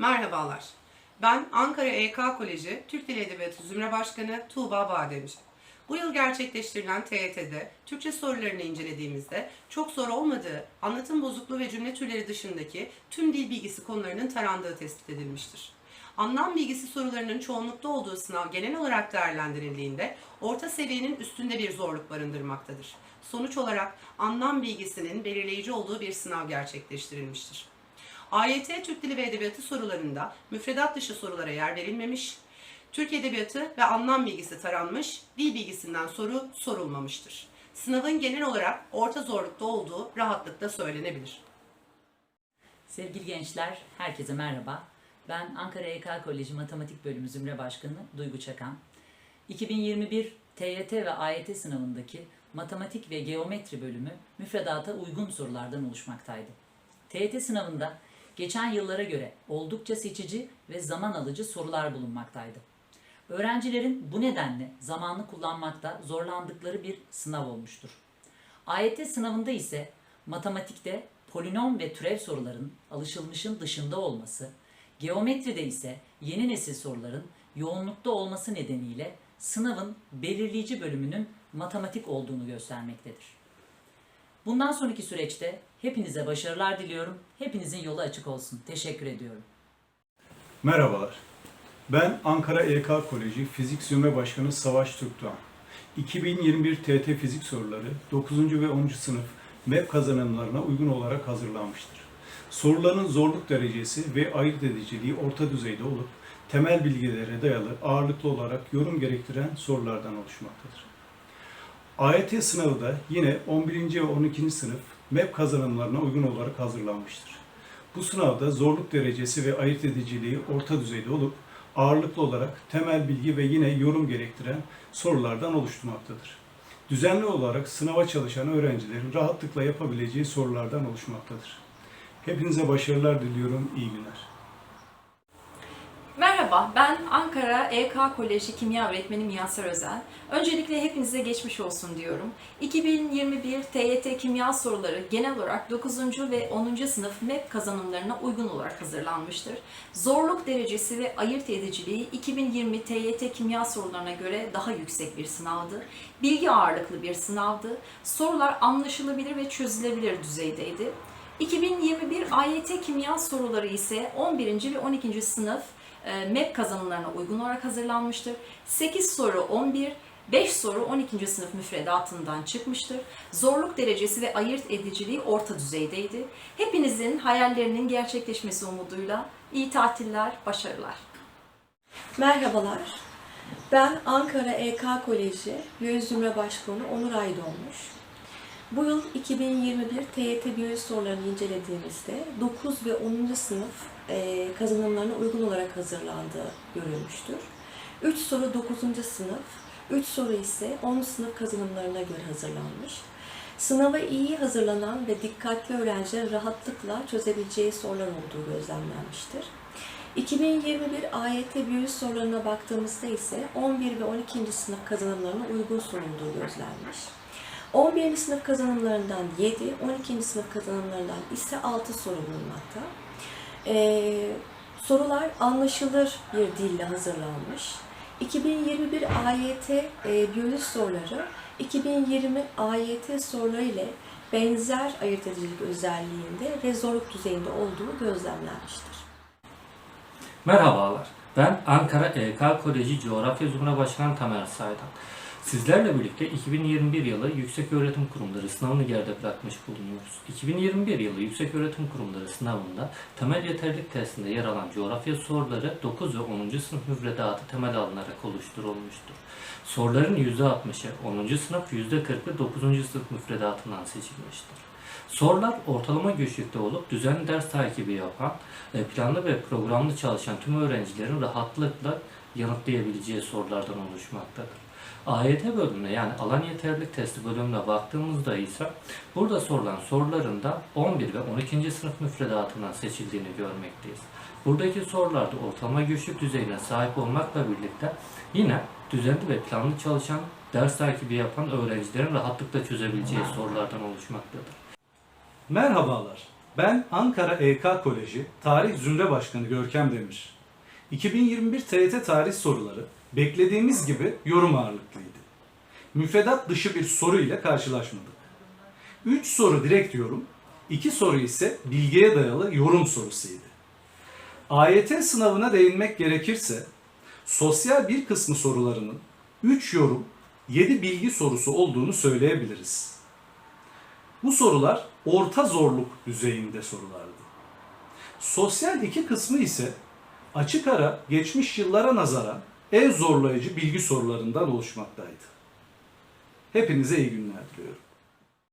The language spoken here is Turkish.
Merhabalar. Ben Ankara EK Koleji Türk Dili Edebiyatı Zümre Başkanı Tuğba Bademci. Bu yıl gerçekleştirilen TYT'de Türkçe sorularını incelediğimizde çok soru olmadığı, anlatım bozukluğu ve cümle türleri dışındaki tüm dil bilgisi konularının tarandığı tespit edilmiştir. Anlam bilgisi sorularının çoğunlukta olduğu sınav genel olarak değerlendirildiğinde orta seviyenin üstünde bir zorluk barındırmaktadır. Sonuç olarak anlam bilgisinin belirleyici olduğu bir sınav gerçekleştirilmiştir. AYT Türk Dili ve Edebiyatı sorularında müfredat dışı sorulara yer verilmemiş, Türk Edebiyatı ve anlam bilgisi taranmış, dil bilgisinden soru sorulmamıştır. Sınavın genel olarak orta zorlukta olduğu rahatlıkla söylenebilir. Sevgili gençler, herkese merhaba. Ben Ankara EK Koleji Matematik Bölümü Zümre Başkanı Duygu Çakan. 2021 TYT ve AYT sınavındaki matematik ve geometri bölümü müfredata uygun sorulardan oluşmaktaydı. TYT sınavında geçen yıllara göre oldukça seçici ve zaman alıcı sorular bulunmaktaydı. Öğrencilerin bu nedenle zamanını kullanmakta zorlandıkları bir sınav olmuştur. AYT sınavında ise matematikte polinom ve türev soruların alışılmışın dışında olması, geometride ise yeni nesil soruların yoğunlukta olması nedeniyle sınavın belirleyici bölümünün matematik olduğunu göstermektedir. Bundan sonraki süreçte hepinize başarılar diliyorum. Hepinizin yolu açık olsun. Teşekkür ediyorum. Merhabalar. Ben Ankara EK Koleji Fizik Zümre Başkanı Savaş Türkdoğan. 2021 TET Fizik soruları 9. ve 10. sınıf MEP kazanımlarına uygun olarak hazırlanmıştır. Soruların zorluk derecesi ve ayırt ediciliği orta düzeyde olup temel bilgilere dayalı ağırlıklı olarak yorum gerektiren sorulardan oluşmaktadır. AYT sınavı da yine 11. ve 12. sınıf MEP kazanımlarına uygun olarak hazırlanmıştır. Bu sınavda zorluk derecesi ve ayırt ediciliği orta düzeyde olup ağırlıklı olarak temel bilgi ve yine yorum gerektiren sorulardan oluşturmaktadır. Düzenli olarak sınava çalışan öğrencilerin rahatlıkla yapabileceği sorulardan oluşmaktadır. Hepinize başarılar diliyorum, iyi günler. Merhaba, ben Ankara EK Koleji Kimya Öğretmeni Miyasar Özel. Öncelikle hepinize geçmiş olsun diyorum. 2021 TYT Kimya soruları genel olarak 9. ve 10. sınıf MEP kazanımlarına uygun olarak hazırlanmıştır. Zorluk derecesi ve ayırt ediciliği 2020 TYT Kimya sorularına göre daha yüksek bir sınavdı. Bilgi ağırlıklı bir sınavdı. Sorular anlaşılabilir ve çözülebilir düzeydeydi. 2021 AYT Kimya soruları ise 11. ve 12. sınıf MEP kazanımlarına uygun olarak hazırlanmıştır. 8 soru 11, 5 soru 12. sınıf müfredatından çıkmıştır. Zorluk derecesi ve ayırt ediciliği orta düzeydeydi. Hepinizin hayallerinin gerçekleşmesi umuduyla iyi tatiller, başarılar. Merhabalar. Ben Ankara EK Koleji Biyoloji Zümre Başkanı Onur Aydoğmuş. Bu yıl 2021 TYT Biyoloji sorularını incelediğimizde 9 ve 10. sınıf e, kazanımlarına uygun olarak hazırlandığı görülmüştür. 3 soru 9. sınıf, 3 soru ise 10. sınıf kazanımlarına göre hazırlanmış. Sınava iyi hazırlanan ve dikkatli öğrencilerin rahatlıkla çözebileceği sorular olduğu gözlemlenmiştir. 2021 AYT biyoloji sorularına baktığımızda ise 11 ve 12. sınıf kazanımlarına uygun sorulduğu gözlenmiş. 11. sınıf kazanımlarından 7, 12. sınıf kazanımlarından ise 6 soru bulunmakta. Ee, sorular anlaşılır bir dille hazırlanmış. 2021 AYT e, biyoloji soruları 2020 AYT soruları ile benzer ayırt edicilik özelliğinde ve zorluk düzeyinde olduğu gözlemlenmiştir. Merhabalar, ben Ankara EK Koleji Coğrafya Zümre Başkanı Tamer Saydan. Sizlerle birlikte 2021 yılı Yükseköğretim Kurumları sınavını geride bırakmış bulunuyoruz. 2021 yılı Yükseköğretim Kurumları sınavında temel yeterlilik testinde yer alan coğrafya soruları 9 ve 10. sınıf müfredatı temel alınarak oluşturulmuştur. Soruların %60'ı 10. sınıf, %40'ı 9. sınıf müfredatından seçilmiştir. Sorular ortalama güçlükte olup düzenli ders takibi yapan, planlı ve programlı çalışan tüm öğrencilerin rahatlıkla yanıtlayabileceği sorulardan oluşmaktadır. AYT bölümüne yani alan yeterlilik testi bölümüne baktığımızda ise burada sorulan soruların da 11 ve 12. sınıf müfredatından seçildiğini görmekteyiz. Buradaki sorularda ortalama güçlük düzeyine sahip olmakla birlikte yine düzenli ve planlı çalışan, ders takibi yapan öğrencilerin rahatlıkla çözebileceği sorulardan oluşmaktadır. Merhabalar. Ben Ankara EK Koleji Tarih Zümre Başkanı Görkem Demir. 2021 TYT tarih soruları beklediğimiz gibi yorum ağırlıklıydı. Müfredat dışı bir soru ile karşılaşmadık. 3 soru direkt yorum, 2 soru ise bilgiye dayalı yorum sorusuydu. AYT sınavına değinmek gerekirse sosyal bir kısmı sorularının 3 yorum, 7 bilgi sorusu olduğunu söyleyebiliriz. Bu sorular orta zorluk düzeyinde sorulardı. Sosyal iki kısmı ise açık ara geçmiş yıllara nazaran en zorlayıcı bilgi sorularından oluşmaktaydı. Hepinize iyi günler diliyorum.